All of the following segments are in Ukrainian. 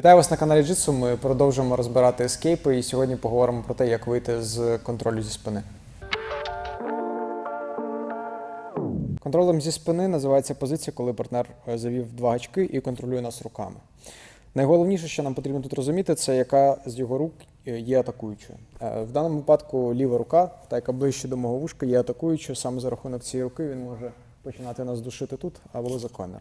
Вітаю вас на каналі Jitsu. Ми продовжуємо розбирати ескейпи і сьогодні поговоримо про те, як вийти з контролю зі спини. Контролем зі спини називається позиція, коли партнер е, завів два гачки і контролює нас руками. Найголовніше, що нам потрібно тут розуміти, це яка з його рук е, є атакуючою. Е, В даному випадку ліва рука, та яка ближче до мого вушка, є атакуючою. Саме за рахунок цієї руки він може починати нас душити тут або за комір.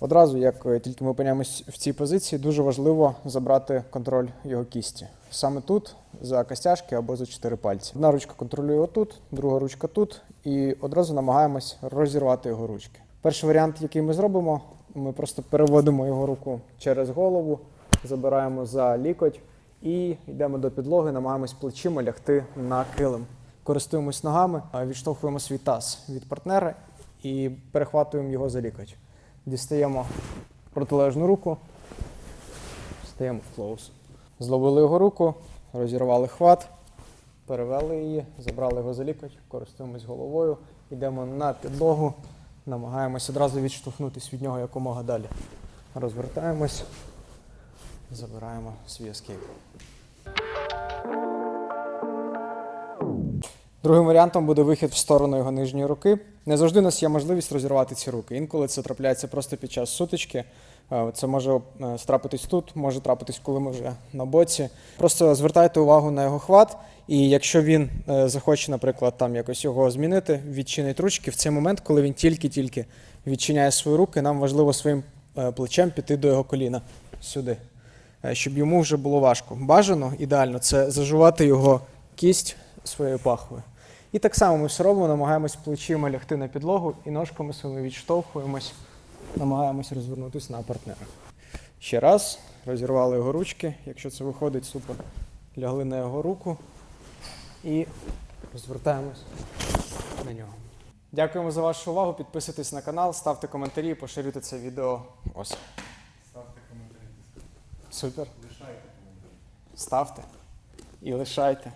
Одразу, як е, тільки ми опиняємось в цій позиції, дуже важливо забрати контроль його кісті. Саме тут, за костяшки або за чотири пальці. Одна ручка контролює отут, друга ручка тут, і одразу намагаємось розірвати його ручки. Перший варіант, який ми зробимо, ми просто переводимо його руку через голову, забираємо за лікоть і йдемо до підлоги, намагаємось плечима лягти на килим. Користуємось ногами, а відштовхуємо свій таз від партнера і перехватуємо його за лікоть. Дістаємо протилежну руку, стаємо в клоус. Зловили його руку, розірвали хват, перевели її, забрали його за лікоть, користуємось головою, йдемо на підлогу, намагаємось одразу відштовхнутися від нього якомога далі. Розвертаємось, забираємо свій ескейп. Другим варіантом буде вихід в сторону його нижньої руки. Не завжди у нас є можливість розірвати ці руки. Інколи це трапляється просто під час сутички. Е, Це може е, трапитись тут, може трапитись, коли ми вже на боці. Просто звертайте увагу на його хват, і якщо він е, захоче, наприклад, там якось його змінити, відчинить ручки, в цей момент, коли він тільки-тільки відчиняє свої руки, нам важливо своїм плечем піти до його коліна сюди, щоб йому вже було важко. Бажано, ідеально, це зажувати його кість своєю пахвою. І так само ми все робимо, намагаємось плечима лягти на підлогу і ножками своїми відштовхуємось, намагаємось розвернутися на партнера. Ще раз, розірвали його ручки. Якщо це виходить, супер. Лягли на його руку і розвертаємось на нього. Дякуємо за вашу увагу. Підписуйтесь на канал, ставте коментарі, поширюйте це відео. Ось. Ставте коментарі. Супер. Лишайте коментарі. Ставте і лишайте.